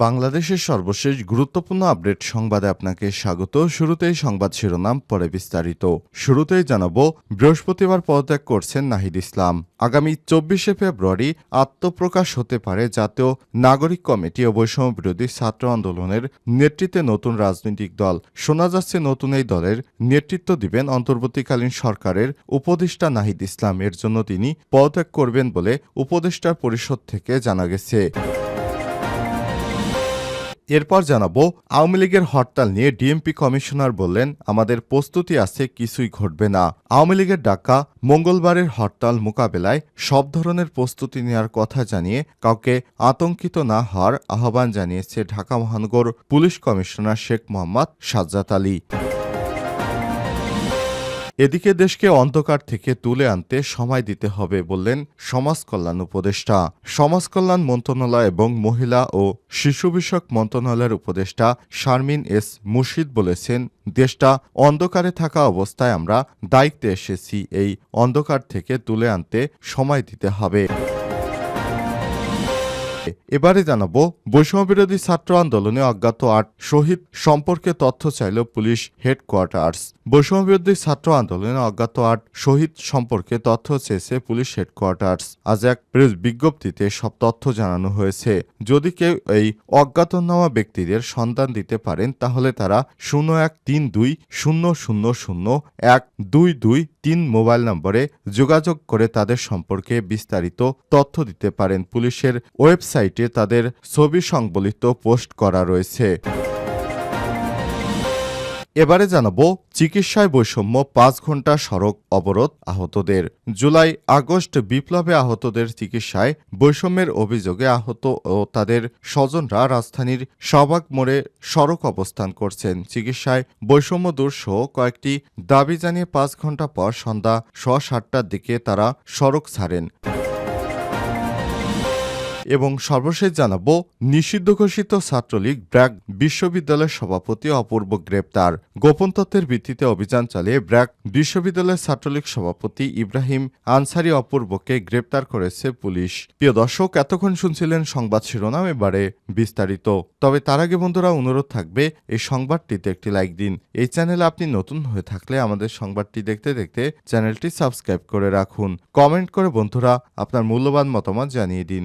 বাংলাদেশের সর্বশেষ গুরুত্বপূর্ণ আপডেট সংবাদে আপনাকে স্বাগত। শুরুতেই সংবাদ শিরোনাম, পরে বিস্তারিত। শুরুতেই জানাব, বৃহস্পতিবার পদত্যাগ করছেন নাহিদ ইসলাম। আগামী চব্বিশে ফেব্রুয়ারি আত্মপ্রকাশ হতে পারে জাতীয় নাগরিক কমিটি ও বৈষম্য বিরোধী ছাত্র আন্দোলনের নেতৃত্বে নতুন রাজনৈতিক দল। শোনা যাচ্ছে, নতুন এই দলের নেতৃত্ব দিবেন অন্তর্বর্তীকালীন সরকারের উপদেষ্টা নাহিদ ইসলাম। এর জন্য তিনি পদত্যাগ করবেন বলে উপদেষ্টার পরিষদ থেকে জানা গেছে। এরপর জানাব, আওয়ামী লীগের হরতাল নিয়ে ডিএমপি কমিশনার বললেন, আমাদের প্রস্তুতি আছে, কিছুই ঘটবে না। আওয়ামী লীগের ডাকা মঙ্গলবারের হরতাল মোকাবেলায় সব ধরনের প্রস্তুতি নেওয়ার কথা জানিয়ে কাউকে আতঙ্কিত না হওয়ার আহ্বান জানিয়েছে ঢাকা মহানগর পুলিশ কমিশনার শেখ মোহাম্মদ সাজ্জাদ আলী। এদিকে দেশকে অন্ধকার থেকে তুলে আনতে সময় দিতে হবে বললেন সমাজ কল্যাণ উপদেষ্টা। সমাজ কল্যাণ মন্ত্রণালয় এবং মহিলা ও শিশু বিষয়ক মন্ত্রণালয়ের উপদেষ্টা শারমিন এস মুর্শিদ বলেছেন, দেশটা অন্ধকারে থাকা অবস্থায় আমরা দায়িত্বে এসেছি, এই অন্ধকার থেকে তুলে আনতে সময় দিতে হবে। এবারে জানাব, বৈষম্যবিরোধী ছাত্র আন্দোলনে অজ্ঞাত আট শহীদ সম্পর্কে তথ্য চাইল পুলিশ হেডকোয়ার্টার্স। বৈষম্যবিরোধী ছাত্র আন্দোলনে অজ্ঞাত আট শহীদ সম্পর্কে তথ্য চেয়েছে পুলিশ হেডকোয়ার্টার্স। আজ এক প্রেস বিজ্ঞপ্তিতে সব তথ্য জানানো হয়েছে। যদি কেউ এই অজ্ঞাতনামা ব্যক্তিদের সন্ধান দিতে পারেন, তাহলে তারা শূন্য এক তিন দুই শূন্য শূন্য শূন্য এক দুই দুই তিন মোবাইল নম্বরে যোগাযোগ করে তাদের সম্পর্কে বিস্তারিত তথ্য দিতে পারেন পুলিশের ওয়েবসাইটে তাদের ছবি সংবলিত পোস্ট করা রয়েছে। এবারে জানাব চিকিৎসায় বৈষম্য পাঁচ ঘণ্টা সড়ক অবরোধ আহতদের। জুলাই, আগস্ট বিপ্লবে আহতদের চিকিৎসায় বৈষম্যের অভিযোগে আহত ও তাদের স্বজনরা রাজধানীর শাহবাগ মোড়ে সড়ক অবস্থান করছেন। চিকিৎসায় বৈষম্য দূর সহ কয়েকটি দাবি জানিয়ে পাঁচ ঘণ্টা পর সন্ধ্যা স সাতটার দিকে তারা সড়ক ছাড়েন। এবং সর্বশেষ জানাব, নিষিদ্ধ ঘোষিত ছাত্রলীগ ব্র্যাক বিশ্ববিদ্যালয়ের সভাপতি অপূর্ব গ্রেপ্তার। গোপন তথ্যের ভিত্তিতে অভিযান চালিয়ে ব্র্যাক বিশ্ববিদ্যালয়ের ছাত্রলীগ সভাপতি ইব্রাহিম আনসারি অপূর্বকে গ্রেপ্তার করেছে পুলিশ। প্রিয় দর্শক, এতক্ষণ শুনছিলেন সংবাদ শিরোনাম, এবারে বিস্তারিত। তবে তার আগে বন্ধুরা, অনুরোধ থাকবে, এই সংবাদটিতে একটি লাইক দিন। এই চ্যানেলে আপনি নতুন হয়ে থাকলে আমাদের সংবাদটি দেখতে দেখতে চ্যানেলটি সাবস্ক্রাইব করে রাখুন। কমেন্ট করে বন্ধুরা আপনার মূল্যবান মতামত জানিয়ে দিন।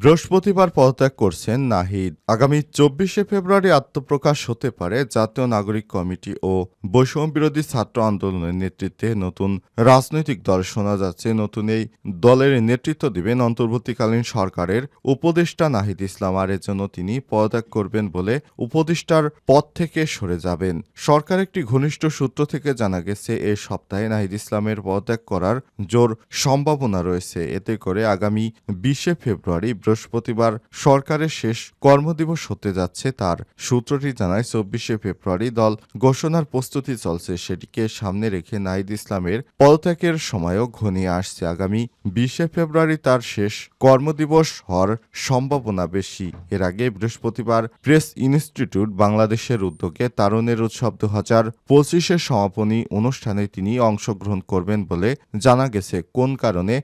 বৃহস্পতিবার পদত্যাগ করছেন নাহিদ। আগামী চব্বিশে ফেব্রুয়ারি আত্মপ্রকাশ হতে পারে জাতীয় নাগরিক কমিটি ও বৈষম্য বিরোধী ছাত্র আন্দোলনের নেতৃত্বে নতুন রাজনৈতিক দল শোনা যাচ্ছে। নতুন এই দলের নেতৃত্ব দিবেন অন্তর্বর্তীকালীন সরকারের উপদেষ্টা নাহিদ ইসলাম আর জন্য তিনি পদত্যাগ করবেন বলে উপদেষ্টার পদ থেকে সরে যাবেন। সরকার একটি ঘনিষ্ঠ সূত্র থেকে জানা গেছে, এ সপ্তাহে নাহিদ ইসলামের পদত্যাগ করার জোর সম্ভাবনা রয়েছে। এতে করে আগামী বিশে ফেব্রুয়ারি বৃহস্পতিবার সরকারের শেষ কর্মদিবস হতে যাচ্ছে তার সূত্রটি জানায়, চব্বিশে ফেব্রুয়ারি দল ঘোষণার প্রস্তুতি চলছে। সেটিকে সামনে রেখে নাহিদ ইসলামের পদত্যাগের সময়ও ঘনিয়ে আসছে। আগামী বিশে ফেব্রুয়ারি তার শেষ কর্মদিবস হওয়ার সম্ভাবনা বেশি। এর আগে বৃহস্পতিবার প্রেস ইনস্টিটিউট বাংলাদেশের উদ্যোগে তারুণের উৎসব দু হাজার পঁচিশের সমাপনী অনুষ্ঠানে তিনি অংশগ্রহণ করবেন বলে জানা গেছে। কোন কারণে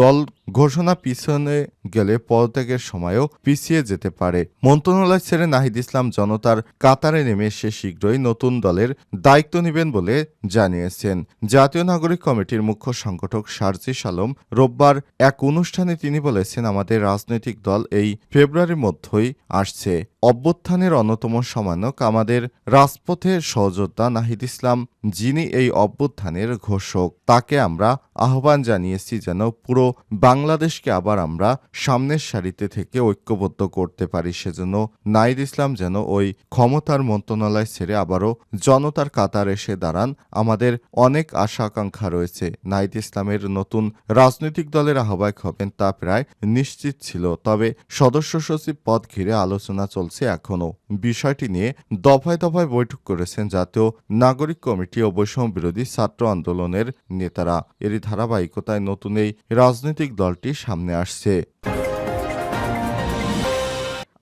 দল ঘোষণা পিছনে গেলে পদত্যাগের সময়ও পিছিয়ে যেতে পারে। মন্ত্রণালয় ছেড়ে নাহিদ ইসলাম জনতার কাতারে নেমে সে শীঘ্রই নতুন দলের দায়িত্ব নেবেন বলে জানিয়েছেন। জাতীয় নাগরিক কমিটির মুখ্য সংগঠক সার্জিস আলম রোববার এক অনুষ্ঠানে তিনি বলেছেন, আমাদের রাজনৈতিক দল এই ফেব্রুয়ারির মধ্যেই আসছে। অভ্যুত্থানের অন্যতম সমানক আমাদের রাজপথের সহযোদ্ধা নাহিদ ইসলাম যিনি এই অভ্যুত্থানের ঘোষক, তাকে আমরা আহ্বান জানিয়েছি যেন পুরো বাংলাদেশকে আবার আমরা সামনের সারিতে থেকে ঐক্যবদ্ধ করতে পারি, সেজন্য নাইদ ইসলাম যেন ওই ক্ষমতার মন্ত্রণালয় ছেড়ে আবারও জনতার কাতার এসে দাঁড়ান। আমাদের অনেক আশা আকাঙ্ক্ষা রয়েছে। নাইদ ইসলামের নতুন রাজনৈতিক দলের আহ্বায়ক হবেন তা প্রায় নিশ্চিত ছিল, তবে সদস্য সচিব পদ ঘিরে আলোচনা চলছে এখনও। বিষয়টি নিয়ে দফায় দফায় বৈঠক করেছেন জাতীয় নাগরিক কমিটি কমিটি ও বৈষম্য বিরোধী ছাত্র আন্দোলনের নেতারা। এরই ধারাবাহিকতায় নতুন এই রাজনৈতিক দলটি সামনে আসছে।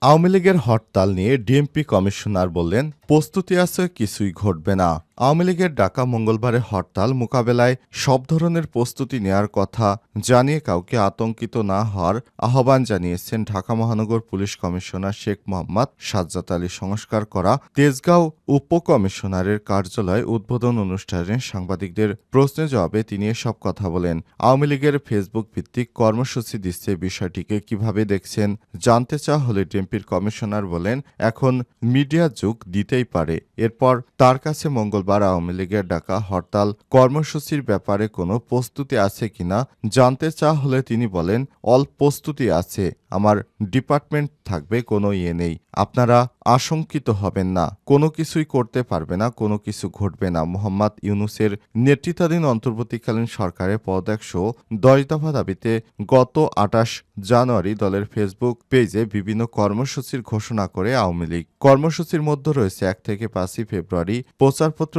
আওয়ামী লীগের হরতাল নিয়ে ডিএমপি কমিশনার বললেন, প্রস্তুতি আছে, কিছুই ঘটবে না। আওয়ামী লীগের ডাকা মঙ্গলবারের হরতাল মোকাবেলায় সব ধরনের প্রস্তুতি নেয়ার কথা জানিয়ে কাউকে আতঙ্কিত না হওয়ার আহ্বান জানিয়েছেন ঢাকা মহানগর পুলিশ কমিশনার শেখ মোহাম্মদ সাজ্জাদ আলী। সংস্কার করা তেজগাঁও উপকমিশনারের কার্যালয় উদ্বোধন অনুষ্ঠানে সাংবাদিকদের প্রশ্নের জবাবে তিনি এসব কথা বলেন। আওয়ামী লীগের ফেসবুক ভিত্তিক কর্মসূচি দিচ্ছে বিষয়টিকে কীভাবে দেখছেন জানতে চাওয়া হলে ডিএমপির কমিশনার বলেন, এখন মিডিয়া যুগ দিতেই পারে। এরপর তার কাছে মঙ্গলবার আওয়ামী লীগের ডাকা হরতাল কর্মসূচির ব্যাপারে কোনো প্রস্তুতি আছে কিনা জানতে চা হলে তিনি বলেন অল প্রস্তুতি আছে। আমার ডিপার্টমেন্ট থাকবে, কোনো ইয়ে নেই। আপনারা আশঙ্কিত হবেন না। কোনো কিছুই করতে পারবে না, কোনো কিছু ঘটবে না। মোহাম্মদ ইউনুসের নেতৃত্বাধীন অন্তর্বর্তীকালীন সরকারের পদত্যাগ সহ দশ দফা দাবিতে গত আটাশ জানুয়ারি দলের ফেসবুক পেজে বিভিন্ন কর্মসূচির ঘোষণা করে আওয়ামী লীগ। কর্মসূচির মধ্যে রয়েছে এক থেকে পাঁচই ফেব্রুয়ারি প্রচারপত্র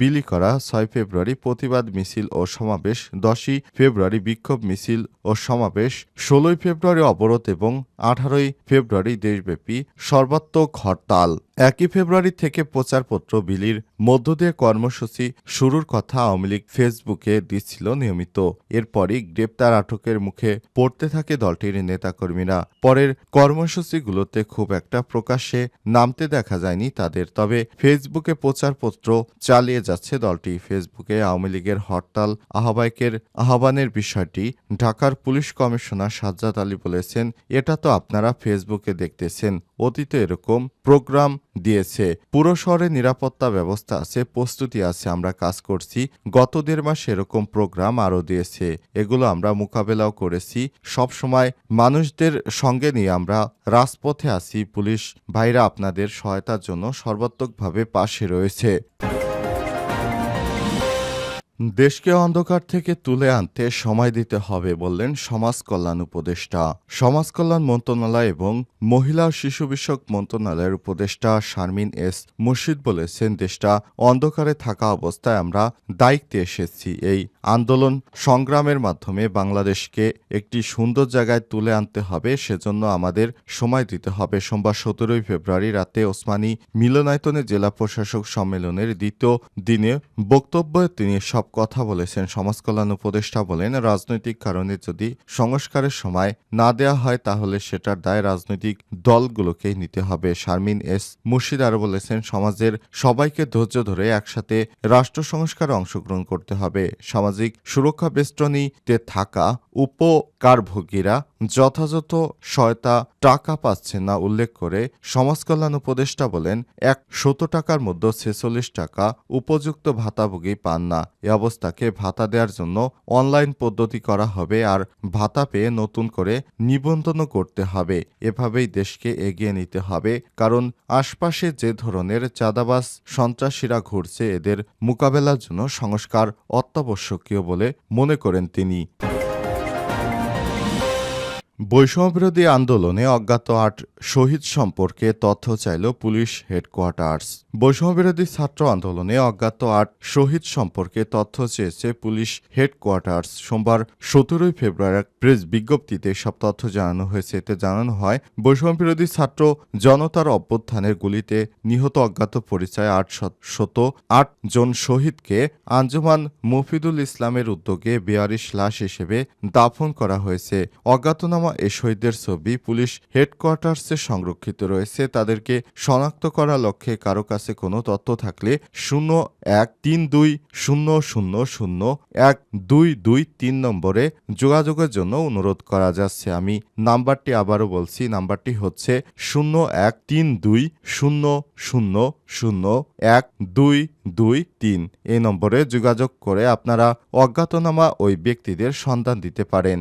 বিলি করা, ছয় ফেব্রুয়ারি প্রতিবাদ মিছিল ও সমাবেশ, দশই ফেব্রুয়ারি বিক্ষোভ মিছিল ও সমাবেশ, ষোলোই ফেব্রুয়ারি অবরোধ এবং আঠারোই ফেব্রুয়ারি দেশব্যাপী সর্বাত্মক হরতাল। একই ফেব্রুয়ারি থেকে প্রচারপত্র বিলির মধ্য দিয়ে কর্মসূচি শুরুর কথা আওয়ামী লীগ ফেসবুকে দিচ্ছিল নিয়মিত। এরপরই গ্রেপ্তার আটকের মুখে পড়তে থাকে দলটির নেতাকর্মীরা। পরের কর্মসূচিগুলোতে খুব একটা প্রকাশ্যে নামতে দেখা যায়নি তাদের, তবে ফেসবুকে প্রচারপত্র চালিয়ে যাচ্ছে দলটি। ফেসবুকে আওয়ামী লীগের হরতাল আহ্বায়কের আহ্বানের বিষয়টি ঢাকার পুলিশ কমিশনার সাজ্জাদ আলী বলেছেন, এটা তো আপনারা ফেসবুকে দেখতেছেন। অতীতে এরকম প্রোগ্রাম দিয়েছে। পুরো শহরে নিরাপত্তা ব্যবস্থা আছে, প্রস্তুতি আছে, আমরা কাজ করছি। গত দেড় মাস এরকম প্রোগ্রাম আরও দিয়েছে। এগুলো আমরা মোকাবেলাও করেছি। সব সময় মানুষদের সঙ্গে নিয়ে আমরা রাজপথে আছি। পুলিশ ভাইরা আপনাদের সহায়তার জন্য সর্বাত্মকভাবে পাশে রয়েছে। দেশকে অন্ধকার থেকে তুলে আনতে সময় দিতে হবে বললেন সমাজ কল্যাণ উপদেষ্টা। সমাজ কল্যাণ মন্ত্রণালয় এবং মহিলা ও শিশু বিষয়ক মন্ত্রণালয়ের উপদেষ্টা শারমিন এস মুর্শিদ বলেছেন, দেশটা অন্ধকারে থাকা অবস্থায় আমরা দায়িত্বে এসেছি। এই আন্দোলন সংগ্রামের মাধ্যমে বাংলাদেশকে একটি সুন্দর জায়গায় তুলে আনতে হবে, সেজন্য আমাদের সময় দিতে হবে। সোমবার সতেরোই ফেব্রুয়ারি রাতে ওসমানী মিলনায়তনে জেলা প্রশাসক সম্মেলনের দ্বিতীয় দিনে বক্তব্যে তিনি সব কথা বলেছেন। সমাজ কল্যাণ উপদেষ্টা বলেন, রাজনৈতিক কারণে যদি সংস্কারের সময় না দেয়া হয়, তাহলে সেটার দায় রাজনৈতিক দলগুলোকেই নিতে হবে। শারমিন এস মুর্শিদ আরও বলেছেন, সমাজের সবাইকে ধৈর্য ধরে একসাথে রাষ্ট্র সংস্কারে অংশগ্রহণ করতে হবে। সামাজিক সুরক্ষা বেষ্টনীতে থাকা উপকারভোগীরা যথাযথ সহায়তা টাকা পাচ্ছে না উল্লেখ করে সমাজকল্যাণ উপদেষ্টা বলেন, এক শত টাকার মধ্যে ছেচল্লিশ টাকা উপযুক্ত ভাতাভোগী পান না। এ অবস্থাকে ভাতা দেওয়ার জন্য অনলাইন পদ্ধতি করা হবে আর ভাতা পেয়ে নতুন করে নিবন্ধনও করতে হবে। এভাবেই দেশকে এগিয়ে নিতে হবে, কারণ আশপাশে যে ধরনের চাঁদাবাস সন্ত্রাসীরা ঘুরছে, এদের মোকাবেলার জন্য সংস্কার অত্যাবশ্যকীয় বলে মনে করেন তিনি। বৈষম্যবিরোধী আন্দোলনে অজ্ঞাত আট শহীদ সম্পর্কে তথ্য চাইল পুলিশ হেডকোয়ার্টার্স। বৈষম্যবিরোধী ছাত্র আন্দোলনে অজ্ঞাত আট শহীদ সম্পর্কে তথ্য চেয়েছে পুলিশ হেডকোয়ার্টার্স। সোমবার সতেরোই ফেব্রুয়ারি প্রেস বিজ্ঞপ্তিতে সব তথ্য জানানো হয়েছে। এতে জানানো হয়, বৈষম্যবিরোধী ছাত্র জনতার অভ্যুত্থানের গুলিতে নিহত অজ্ঞাত পরিচয় আট শত আট জন শহীদকে আঞ্জুমান মফিদুল ইসলামের উদ্যোগে বেয়ারিশ লাশ হিসেবে দাফন করা হয়েছে। অজ্ঞাতনামা এ শহীদদের ছবি পুলিশ হেডকোয়ার্টার্সে সংরক্ষিত রয়েছে। তাদেরকে শনাক্ত করার লক্ষ্যে কারও কাছে কোনো তথ্য থাকলে শূন্য এক তিন দুই শূন্য শূন্য শূন্য এক দুই দুই তিন নম্বরে যোগাযোগের জন্য অনুরোধ করা যাচ্ছে। আমি নাম্বারটি আবারও বলছি, নাম্বারটি হচ্ছে শূন্য এক তিন দুই শূন্য শূন্য শূন্য এক দুই দুই তিন। এই নম্বরে যোগাযোগ করে আপনারা অজ্ঞাতনামা ওই ব্যক্তিদের সন্ধান দিতে পারেন।